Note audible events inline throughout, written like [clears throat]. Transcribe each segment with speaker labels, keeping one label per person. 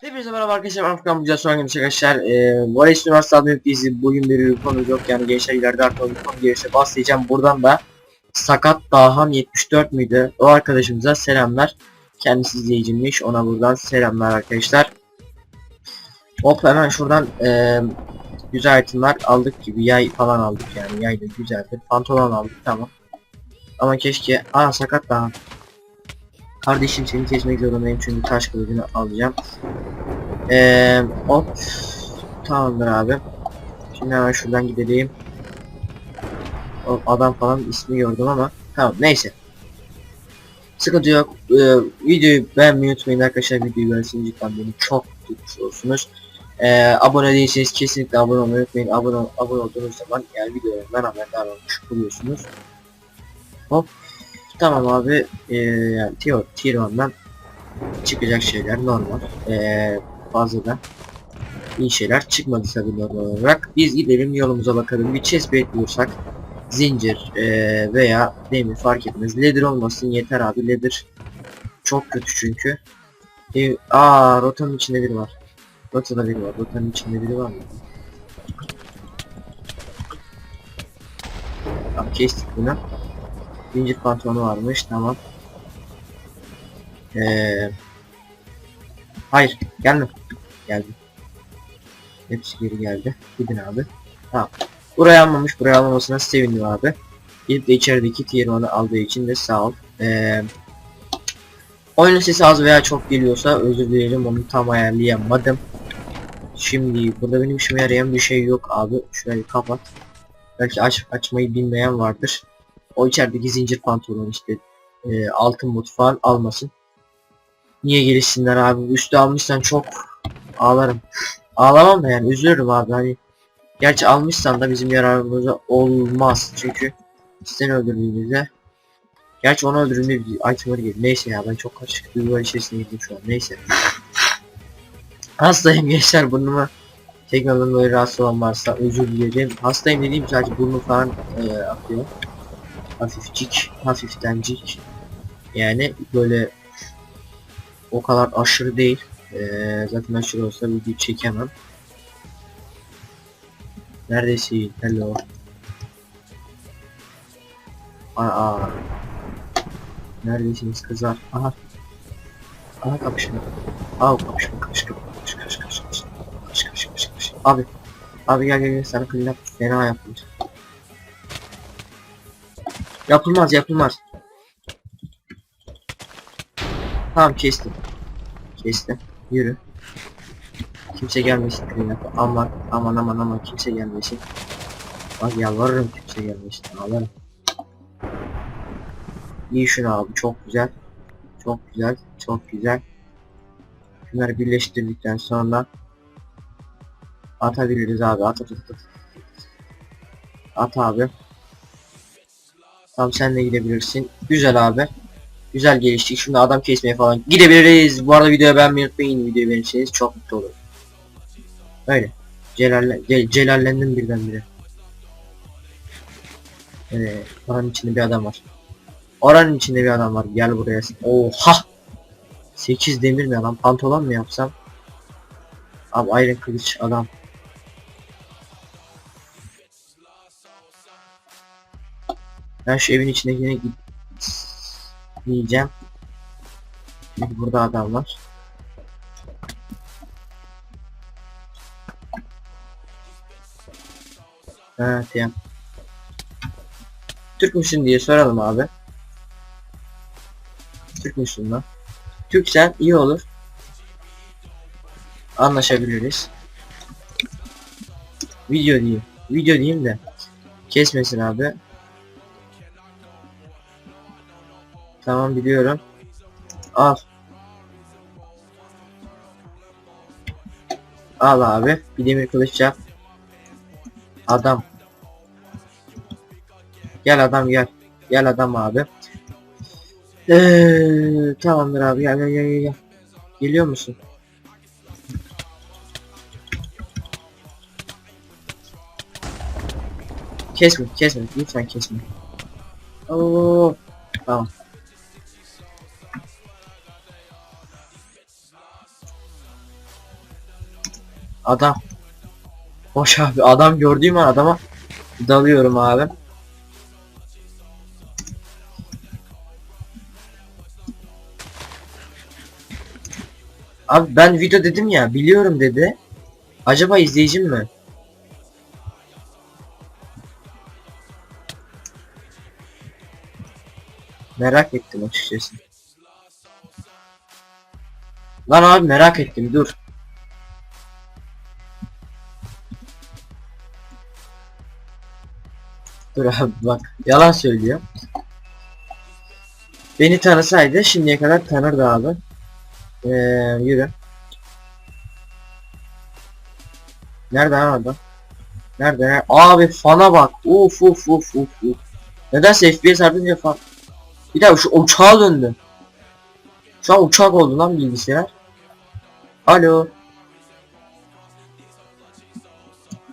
Speaker 1: Hepinize merhaba arkadaşlar. Ben Furkan Bucak Soran Gümüş arkadaşlar. Eee Valis Üniversitesi Adını Bizi bugün bir konu yok yani gençler ileride artık konu gelirse bahsedeceğim. Buradan da Sakat Dahan 74 müydü? O arkadaşımıza selamlar. Kendisi izleyicimmiş. Ona buradan selamlar arkadaşlar. Hop hemen şuradan eee güzel itemler aldık gibi yay falan aldık yani yay da güzeldir. Pantolon aldık tamam. Ama keşke aa sakat Dahan. Kardeşim seni kesmek zorundayım çünkü taş kılıcını alacağım. Eee hop tamamdır abi. Şimdi hemen şuradan gidelim. Hop adam falan ismi gördüm ama tamam neyse. Sıkıntı yok. Ee, videoyu beğenmeyi unutmayın arkadaşlar. Videoyu beğensin cidden beni çok mutlu olursunuz. Ee, abone değilseniz kesinlikle abone olmayı unutmayın. Abone, abone olduğunuz zaman yani videolarımdan haberdar olmuş oluyorsunuz. Hop. Tamam abi. Ee, yani tier, tier 1'dan çıkacak şeyler normal. Ee, fazla da iyi şeyler çıkmadı tabii normal olarak. Biz gidelim yolumuza bakalım. Bir chestplate bulursak zincir ee, veya demir fark etmez. Leather olmasın yeter abi. Leather çok kötü çünkü. Ee, aa rotanın içinde biri var. Rotada biri var. Rotanın içinde biri var mı? Tamam kestik bunu. Zincir pantolonu varmış tamam. Ee, hayır gelme. Geldi. Hepsi geri geldi. Gidin abi. Tamam. Buraya almamış. Buraya almamasına sevindim abi. Gidip de içerideki tier 1'ı aldığı için de sağ ol. Ee, oyunun sesi az veya çok geliyorsa özür dilerim onu tam ayarlayamadım. Şimdi burada benim işime yarayan bir şey yok abi. Şurayı kapat. Belki aç açmayı bilmeyen vardır. O içerideki zincir pantolon işte e, altın mutfağın almasın. Niye gelişsinler abi? Üstü almışsan çok ağlarım. Ağlamam da yani üzülürüm abi hani. Gerçi almışsan da bizim yararımıza olmaz. Çünkü seni öldürdüğümüzde Gerçi onu öldürdüğümde bir itemları gelir. Neyse ya ben çok karışık duygular içerisine girdim şu an. Neyse. Hastayım gençler burnuma Teknolojiden dolayı rahatsız olan varsa özür dilerim. Hastayım dediğim sadece burnu falan e, akıyor. Hafifcik, hafiftencik. Yani böyle o kadar aşırı değil. Ee, zaten aşırı olsa video çekemem. Neredesin? Hello. Aa. Neredesiniz kızlar? Aha. Aha kapışma. Aa kapışma kapışma kapışma kapışma kapışma kapışma kapışma Abi. Abi gel gel gel clean up fena yapmış. Yapılmaz yapılmaz. Tamam kestim. Kestim. Yürü. Kimse gelmesin up. Aman aman aman aman kimse gelmesin. Bak yalvarırım kimse gelmesin. Ağlarım. İyi şunu abi çok güzel. Çok güzel. Çok güzel. Şunları birleştirdikten sonra atabiliriz abi. At at at. Abi. Tamam sen de gidebilirsin. Güzel abi. Güzel geliştik. Şimdi adam kesmeye falan gidebiliriz. Bu arada videoyu beğenmeyi unutmayın. Videoyu beğenirseniz çok mutlu olurum. Öyle. Celalle ce celallendim birdenbire. Evet. Oranın içinde bir adam var. Oranın içinde bir adam var. Gel buraya. Oha! 8 demir mi adam? Pantolon mu yapsam? Abi Iron Kılıç adam. Ben şu evin içine yine gideceğim. Çünkü burada adam var. Ha tamam. Türk müsün diye soralım abi. Türk müsün lan? Türksen iyi olur. Anlaşabiliriz. Video diyeyim. Video diyeyim de. Kesmesin abi. Tamam biliyorum. Al. Al abi. Bir demir kılıç yap. Adam. Gel adam gel. Gel adam abi. Ee, tamamdır abi gel gel gel gel. Geliyor musun? Kesme kesme lütfen kesme. Oo. Tamam. Adam. Boş abi adam gördüğüm an adama dalıyorum abi. Abi ben video dedim ya biliyorum dedi. Acaba izleyicim mi? Merak ettim açıkçası. Lan abi merak ettim dur. Dur abi bak yalan söylüyor. Beni tanısaydı şimdiye kadar tanırdı abi. Ee, yürü. Nerede lan adam? Nerede? Nerede? Abi fana bak. Uf uf uf uf uf. Nedense FPS artınca fan. Bir daha şu uçağa döndü. Şu an uçak oldu lan bilgisayar. Alo.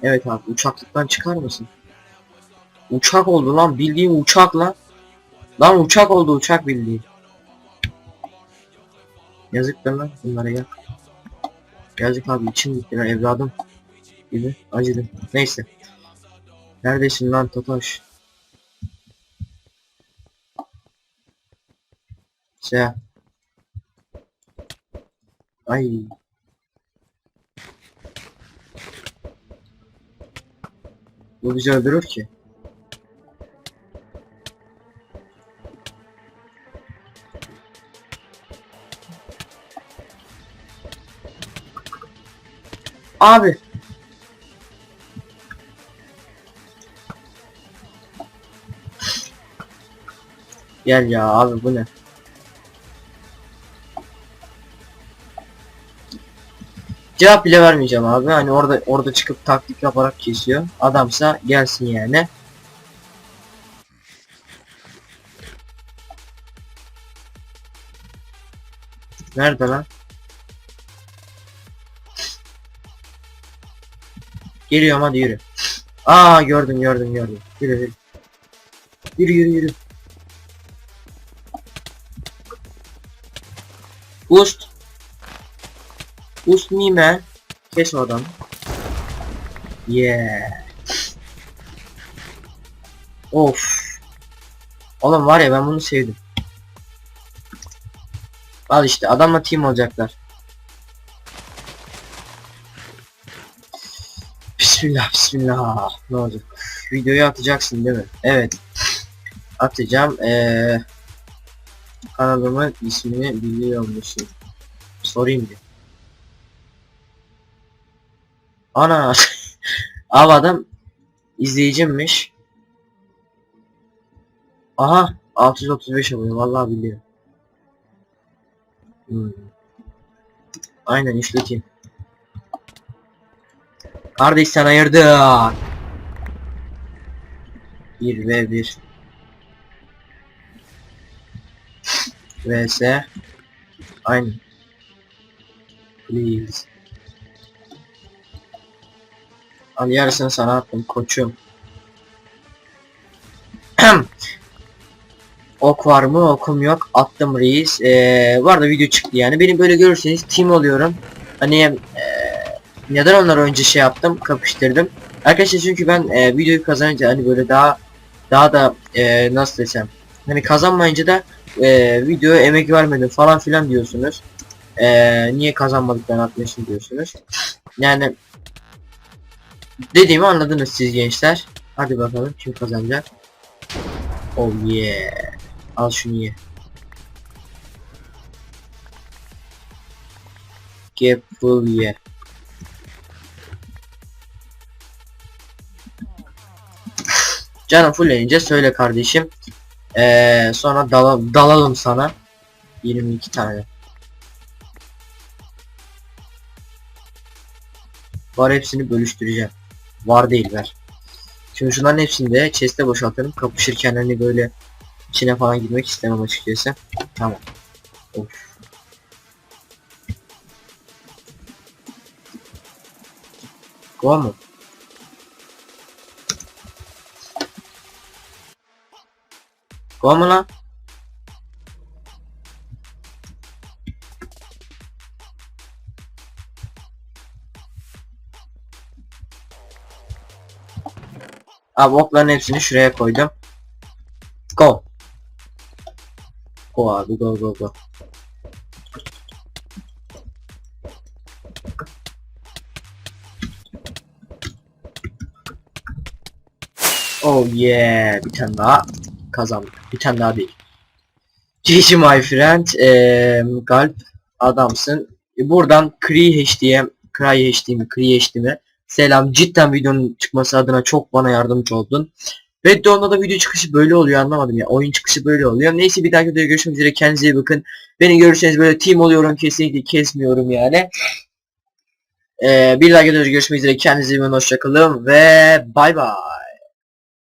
Speaker 1: Evet abi uçaklıktan çıkar mısın? Uçak oldu lan bildiğin uçak lan. Lan uçak oldu uçak bildiğin. Yazık lan bunlara ya. Yazık abi içim gitti lan evladım. Gibi acıdım. Neyse. Neredesin lan Totoş? Şey. Ay. Bu bizi öldürür ki. Abi. Gel ya abi bu ne? Cevap bile vermeyeceğim abi. Hani orada orada çıkıp taktik yaparak kesiyor. Adamsa gelsin yani. Nerede lan? Geliyorum hadi yürü. Aa gördüm gördüm gördüm. Yürü yürü. Yürü yürü yürü. Boost. Boost me man. Kes o adamı. Yeah. Of. Oğlum var ya ben bunu sevdim. Al işte adamla team olacaklar. Bismillah bismillah. Ne olacak? Videoyu atacaksın değil mi? Evet. Atacağım. Ee, kanalımın ismini biliyor musun? Sorayım bir. Ana. [laughs] Abi adam izleyicimmiş. Aha 635 abone vallahi biliyor. Hmm. Aynen işleteyim. Kardeş sen hayırdır? 1 ve 1 vs. Aynı. Please. Al yarısını sana attım koçum. [clears throat] Ok var mı? Okum yok. Attım reis. Ee, bu arada video çıktı yani. Beni böyle görürseniz team oluyorum. Hani ee, neden onları önce şey yaptım kapıştırdım arkadaşlar çünkü ben ee, videoyu kazanınca hani böyle daha daha da ee, nasıl desem hani kazanmayınca da e, videoya emek vermedim falan filan diyorsunuz. E, niye kazanmadıktan atmışsın diyorsunuz. Yani dediğimi anladınız siz gençler. Hadi bakalım kim kazanacak. Oh yeah. Al şunu ye. Get full ye. Canım fullenince söyle kardeşim. Ee, sonra dala- dalalım sana. 22 tane. Var hepsini bölüştüreceğim. Var değil ver. Şimdi şunların hepsini de chest'e boşaltalım. Kapışırken hani böyle içine falan girmek istemem açıkçası. Tamam. Of. Go mu? Go mu lan? Abi okların hepsini şuraya koydum. Go. Go abi go go go. Oh yeah. Bir tane daha kazandık. Bir tane daha değil. GG my friend. Eee Galp adamsın. E, buradan Cree HD'ye Cry HD mi Cree mi Selam cidden videonun çıkması adına çok bana yardımcı oldun. Ve de onda da video çıkışı böyle oluyor anlamadım ya. Oyun çıkışı böyle oluyor. Neyse bir dahaki videoda görüşmek üzere. Kendinize iyi bakın. Beni görürseniz böyle team oluyorum kesinlikle kesmiyorum yani. Ee, bir dahaki videoda görüşmek üzere. Kendinize iyi bakın. Hoşçakalın ve bay bay.